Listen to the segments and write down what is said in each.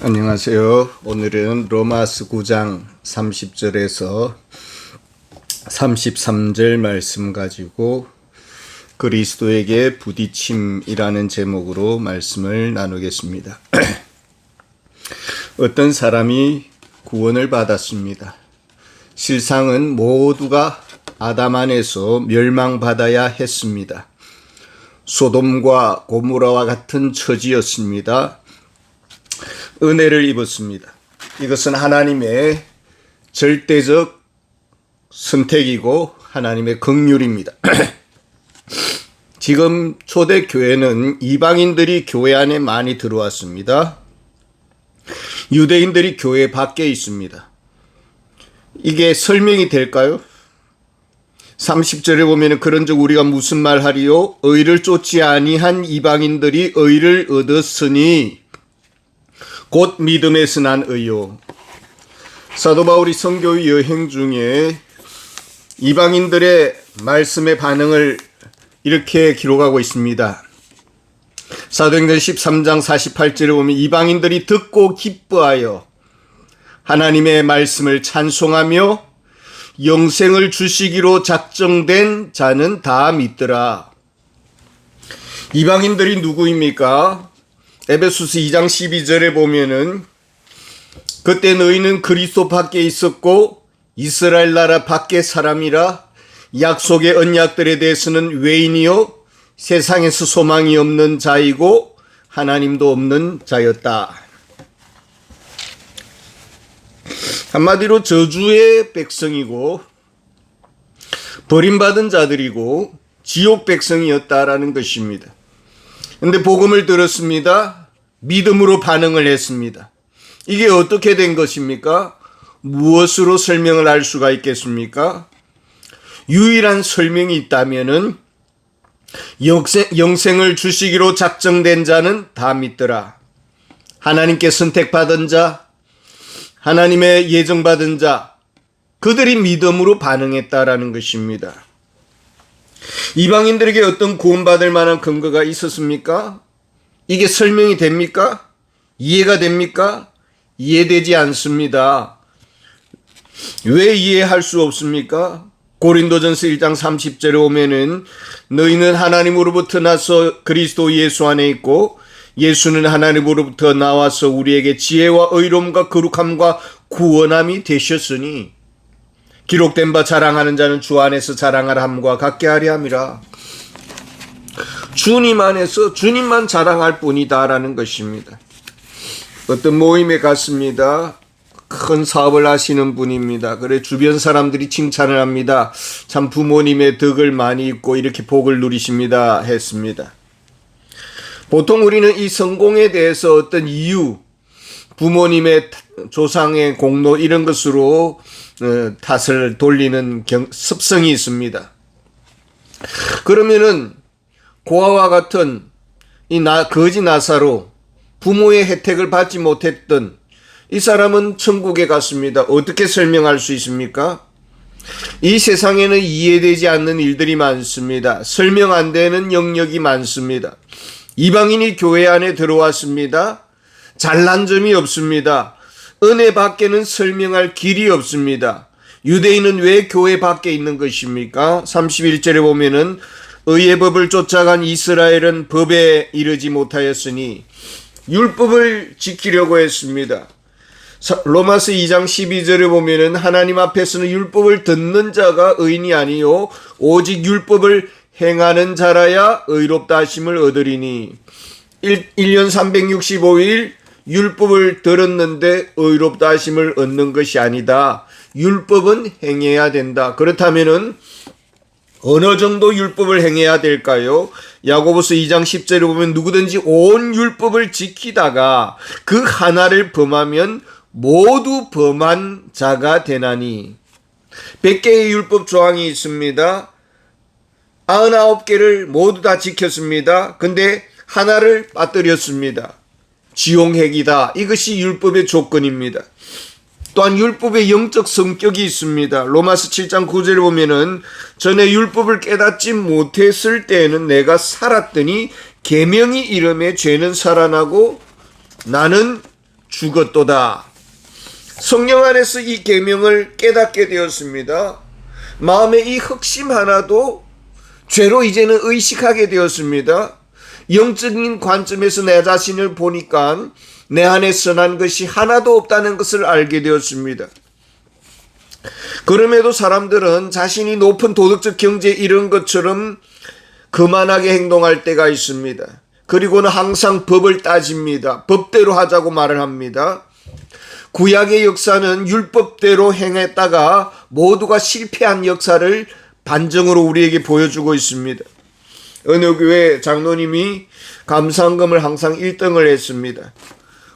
안녕하세요. 오늘은 로마스 9장 30절에서 33절 말씀 가지고 그리스도에게 부딪힘이라는 제목으로 말씀을 나누겠습니다. 어떤 사람이 구원을 받았습니다. 실상은 모두가 아담 안에서 멸망받아야 했습니다. 소돔과 고무라와 같은 처지였습니다. 은혜를 입었습니다. 이것은 하나님의 절대적 선택이고 하나님의 긍휼입니다. 지금 초대 교회는 이방인들이 교회 안에 많이 들어왔습니다. 유대인들이 교회 밖에 있습니다. 이게 설명이 될까요? 30절에 보면 그런즉 우리가 무슨 말 하리요 의를 쫓지 아니한 이방인들이 의를 얻었으니 곧 믿음에서 난 의요. 사도 바울이 선교 여행 중에 이방인들의 말씀의 반응을 이렇게 기록하고 있습니다. 사도행전 13장 48절에 보면 이방인들이 듣고 기뻐하여 하나님의 말씀을 찬송하며 영생을 주시기로 작정된 자는 다 믿더라. 이방인들이 누구입니까? 에베소스 2장 12절에 보면은 그때 너희는 그리스도 밖에 있었고 이스라엘 나라 밖에 사람이라 약속의 언약들에 대해서는 외인이요 세상에서 소망이 없는 자이고 하나님도 없는 자였다. 한마디로 저주의 백성이고 버림받은 자들이고 지옥 백성이었다라는 것입니다. 근데 복음을 들었습니다. 믿음으로 반응을 했습니다. 이게 어떻게 된 것입니까? 무엇으로 설명을 할 수가 있겠습니까? 유일한 설명이 있다면은 영생, 영생을 주시기로 작정된 자는 다 믿더라. 하나님께 선택받은 자, 하나님의 예정받은 자, 그들이 믿음으로 반응했다라는 것입니다. 이방인들에게 어떤 구원받을 만한 근거가 있었습니까? 이게 설명이 됩니까? 이해가 됩니까? 이해되지 않습니다. 왜 이해할 수 없습니까? 고린도전서 1장 30절에 오면은 너희는 하나님으로부터 나서 그리스도 예수 안에 있고 예수는 하나님으로부터 나와서 우리에게 지혜와 의로움과 거룩함과 구원함이 되셨으니 기록된 바 자랑하는 자는 주 안에서 자랑할 함과 같게 하리 함이라. 주님 안에서 주님만 자랑할 뿐이다라는 것입니다. 어떤 모임에 갔습니다. 큰 사업을 하시는 분입니다. 그래 주변 사람들이 칭찬을 합니다. 참 부모님의 덕을 많이 입고 이렇게 복을 누리십니다. 했습니다. 보통 우리는 이 성공에 대해서 어떤 이유, 부모님의 조상의 공로 이런 것으로 어, 탓을 돌리는 경, 습성이 있습니다. 그러면은 고아와 같은 이 나, 거지 나사로 부모의 혜택을 받지 못했던 이 사람은 천국에 갔습니다. 어떻게 설명할 수 있습니까? 이 세상에는 이해되지 않는 일들이 많습니다. 설명 안 되는 영역이 많습니다. 이방인이 교회 안에 들어왔습니다. 잘난 점이 없습니다. 은혜 밖에는 설명할 길이 없습니다. 유대인은 왜 교회 밖에 있는 것입니까? 31절에 보면은 의의 법을 쫓아간 이스라엘은 법에 이르지 못하였으니 율법을 지키려고 했습니다. 로마서 2장 12절에 보면은 하나님 앞에서는 율법을 듣는 자가 의인이 아니요 오직 율법을 행하는 자라야 의롭다 하심을 얻으리니 1, 1년 365일 율법을 들었는데 의롭다 하심을 얻는 것이 아니다. 율법은 행해야 된다. 그렇다면은 어느 정도 율법을 행해야 될까요? 야고보서 2장 10절에 보면 누구든지 온 율법을 지키다가 그 하나를 범하면 모두 범한 자가 되나니 100개의 율법 조항이 있습니다. 99개를 모두 다 지켰습니다. 근데 하나를 빠뜨렸습니다. 지용행이다. 이것이 율법의 조건입니다. 또한 율법의 영적 성격이 있습니다. 로마서 7장 9절에 보면은 전에 율법을 깨닫지 못했을 때에는 내가 살았더니 계명이 이름에 죄는 살아나고 나는 죽었도다. 성령 안에서 이 계명을 깨닫게 되었습니다. 마음의 이 흑심 하나도 죄로 이제는 의식하게 되었습니다. 영적인 관점에서 내 자신을 보니까 내 안에 선한 것이 하나도 없다는 것을 알게 되었습니다. 그럼에도 사람들은 자신이 높은 도덕적 경제에 이른 것처럼 그만하게 행동할 때가 있습니다. 그리고는 항상 법을 따집니다. 법대로 하자고 말을 합니다. 구약의 역사는 율법대로 행했다가 모두가 실패한 역사를 반증으로 우리에게 보여주고 있습니다. 어느 교회 장로님이 감사헌금을 항상 1등을 했습니다.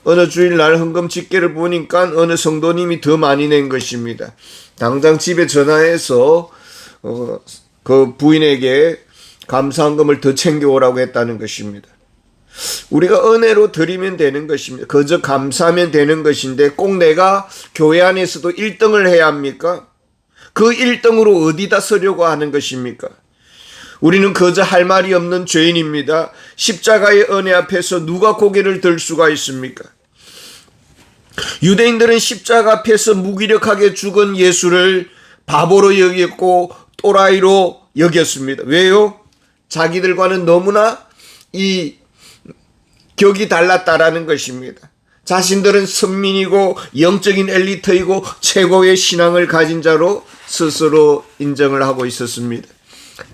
어느 주일날 헌금 집계를 보니까 어느 성도님이 더 많이 낸 것입니다. 당장 집에 전화해서 어, 그 부인에게 감사헌금을 더 챙겨오라고 했다는 것입니다. 우리가 은혜로 드리면 되는 것입니다. 그저 감사하면 되는 것인데 꼭 내가 교회 안에서도 1등을 해야 합니까? 그 1등으로 어디다 서려고 하는 것입니까? 우리는 그저 할 말이 없는 죄인입니다. 십자가의 은혜 앞에서 누가 고개를 들 수가 있습니까? 유대인들은 십자가 앞에서 무기력하게 죽은 예수를 바보로 여겼고 또라이로 여겼습니다. 왜요? 자기들과는 너무나 이 격이 달랐다라는 것입니다. 자신들은 선민이고 영적인 엘리트이고 최고의 신앙을 가진 자로 스스로 인정을 하고 있었습니다.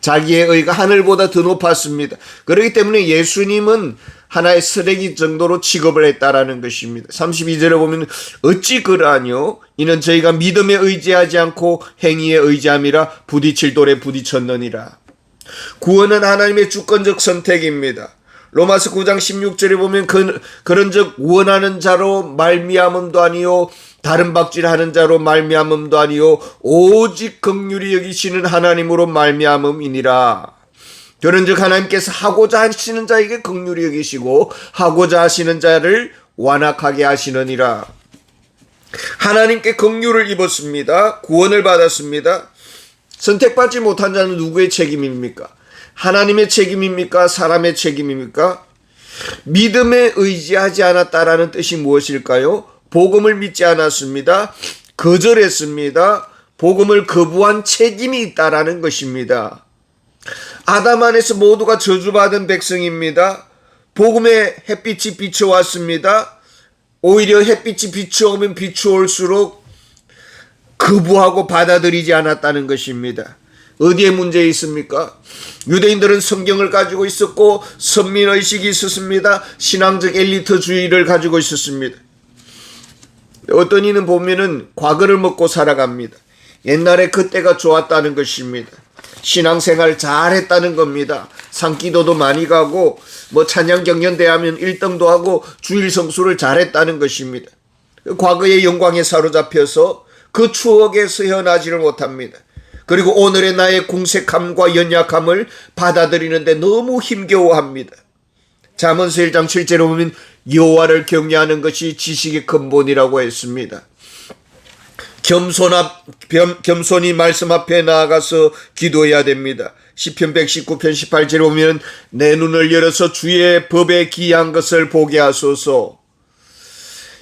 자기의 의가 하늘보다 더 높았습니다. 그렇기 때문에 예수님은 하나의 쓰레기 정도로 취급을 했다라는 것입니다. 32절에 보면 어찌 그러하뇨 이는 저희가 믿음에 의지하지 않고 행위에 의지함이라 부딪힐 돌에 부딪혔느니라. 구원은 하나님의 주권적 선택입니다. 로마서 9장 16절에 보면 그, 그런즉 원하는 자로 말미암음도 아니요 다른 박질하는 자로 말미암음도 아니요 오직 긍휼히 여기시는 하나님으로 말미암음이니라. 그런즉 하나님께서 하고자 하시는 자에게 긍휼히 여기시고 하고자 하시는 자를 완악하게 하시느니라. 하나님께 긍휼을 입었습니다. 구원을 받았습니다. 선택받지 못한 자는 누구의 책임입니까? 하나님의 책임입니까? 사람의 책임입니까? 믿음에 의지하지 않았다라는 뜻이 무엇일까요? 복음을 믿지 않았습니다. 거절했습니다. 복음을 거부한 책임이 있다라는 것입니다. 아담 안에서 모두가 저주받은 백성입니다. 복음의 햇빛이 비춰왔습니다. 오히려 햇빛이 비추오면 비추올수록 거부하고 받아들이지 않았다는 것입니다. 어디에 문제 있습니까? 유대인들은 성경을 가지고 있었고 선민의식이 있었습니다. 신앙적 엘리트주의를 가지고 있었습니다. 어떤 이는 보면은 과거를 먹고 살아갑니다. 옛날에 그때가 좋았다는 것입니다. 신앙생활 잘했다는 겁니다. 산기도도 많이 가고 뭐 찬양 경연대 하면 1등도 하고 주일 성수를 잘했다는 것입니다. 과거의 영광에 사로잡혀서 그 추억에서 헤어나지를 못합니다. 그리고 오늘의 나의 궁색함과 연약함을 받아들이는데 너무 힘겨워합니다. 잠언서 1장 7절에 보면 여호와를 경외하는 것이 지식의 근본이라고 했습니다. 겸손 앞, 겸, 겸손히 말씀 앞에 나아가서 기도해야 됩니다. 시편 119편 18절에 보면 내 눈을 열어서 주의 법에 기이한 것을 보게 하소서.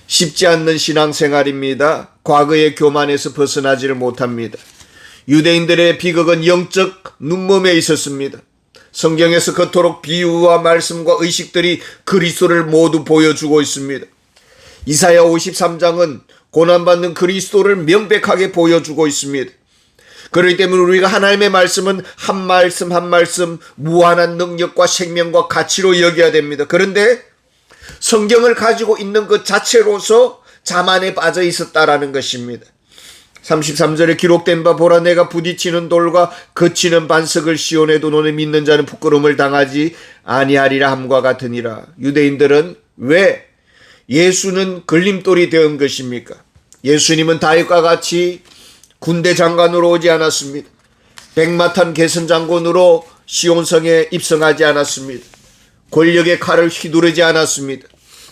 쉽지 않는 신앙생활입니다. 과거의 교만에서 벗어나지를 못합니다. 유대인들의 비극은 영적 눈몸에 있었습니다. 성경에서 그토록 비유와 말씀과 의식들이 그리스도를 모두 보여주고 있습니다. 이사야 53장은 고난받는 그리스도를 명백하게 보여주고 있습니다. 그렇기 때문에 우리가 하나님의 말씀은 한 말씀 한 말씀 무한한 능력과 생명과 가치로 여겨야 됩니다. 그런데 성경을 가지고 있는 것 자체로서 자만에 빠져 있었다라는 것입니다. 33절에 기록된 바 보라 내가 부딪히는 돌과 거치는 반석을 시온에도 너네 믿는 자는 부끄러움을 당하지 아니하리라 함과 같으니라. 유대인들은 왜 예수는 걸림돌이 되은 것입니까? 예수님은 다윗과 같이 군대 장관으로 오지 않았습니다. 백마탄 개선 장군으로 시온성에 입성하지 않았습니다. 권력의 칼을 휘두르지 않았습니다.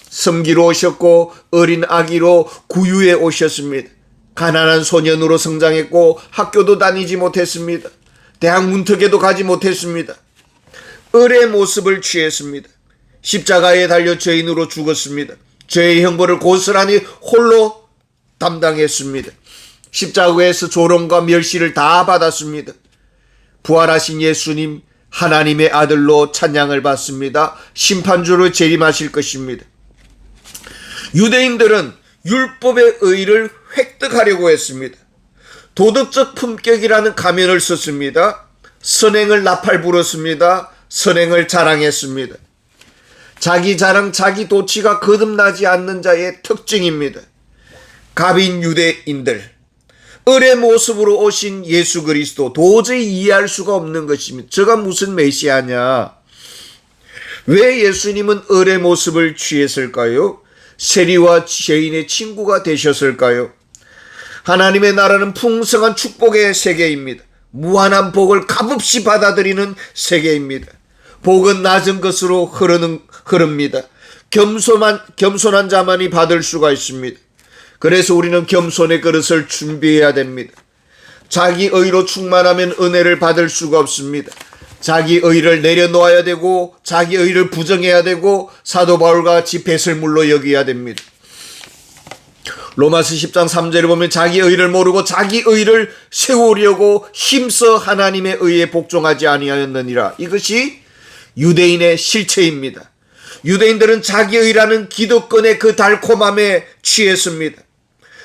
섬기로 오셨고 어린 아기로 구유에 오셨습니다. 가난한 소년으로 성장했고 학교도 다니지 못했습니다. 대학 문턱에도 가지 못했습니다. 을의 모습을 취했습니다. 십자가에 달려 죄인으로 죽었습니다. 죄의 형벌을 고스란히 홀로 담당했습니다. 십자가에서 조롱과 멸시를 다 받았습니다. 부활하신 예수님 하나님의 아들로 찬양을 받습니다. 심판주로 재림하실 것입니다. 유대인들은 율법의 의를 획득하려고 했습니다. 도덕적 품격이라는 가면을 썼습니다. 선행을 나팔 불었습니다. 선행을 자랑했습니다. 자기 자랑, 자기 도치가 거듭나지 않는 자의 특징입니다. 갑인 유대인들, 을의 모습으로 오신 예수 그리스도 도저히 이해할 수가 없는 것입니다. 저가 무슨 메시아냐? 왜 예수님은 을의 모습을 취했을까요? 세리와 죄인의 친구가 되셨을까요? 하나님의 나라는 풍성한 축복의 세계입니다. 무한한 복을 값없이 받아들이는 세계입니다. 복은 낮은 것으로 흐르는, 흐릅니다. 겸손한, 겸손한 자만이 받을 수가 있습니다. 그래서 우리는 겸손의 그릇을 준비해야 됩니다. 자기 의로 충만하면 은혜를 받을 수가 없습니다. 자기 의를 내려놓아야 되고 자기 의를 부정해야 되고 사도 바울과 배설물로 여겨야 됩니다. 로마서 10장 3절에 보면 자기 의를 모르고 자기 의를 세우려고 힘써 하나님의 의에 복종하지 아니하였느니라. 이것이 유대인의 실체입니다. 유대인들은 자기 의라는 기득권의 그 달콤함에 취했습니다.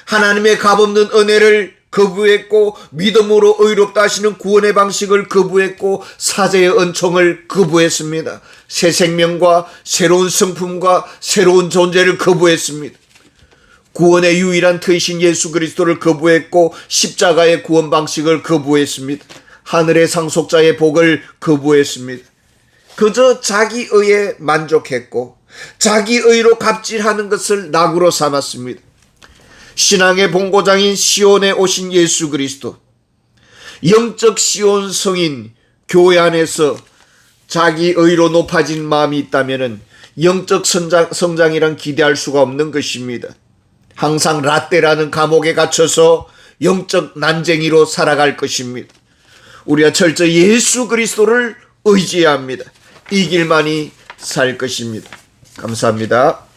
하나님의 값없는 은혜를 거부했고 믿음으로 의롭다 하시는 구원의 방식을 거부했고 사제의 은총을 거부했습니다. 새 생명과 새로운 성품과 새로운 존재를 거부했습니다. 구원의 유일한 터이신 예수 그리스도를 거부했고 십자가의 구원 방식을 거부했습니다. 하늘의 상속자의 복을 거부했습니다. 그저 자기 의에 만족했고 자기 의로 갑질하는 것을 낙으로 삼았습니다. 신앙의 본고장인 시온에 오신 예수 그리스도 영적 시온 성인 교회 안에서 자기 의로 높아진 마음이 있다면 영적 성장, 성장이란 기대할 수가 없는 것입니다. 항상 라떼라는 감옥에 갇혀서 영적 난쟁이로 살아갈 것입니다. 우리가 철저히 예수 그리스도를 의지해야 합니다. 이 길만이 살 것입니다. 감사합니다.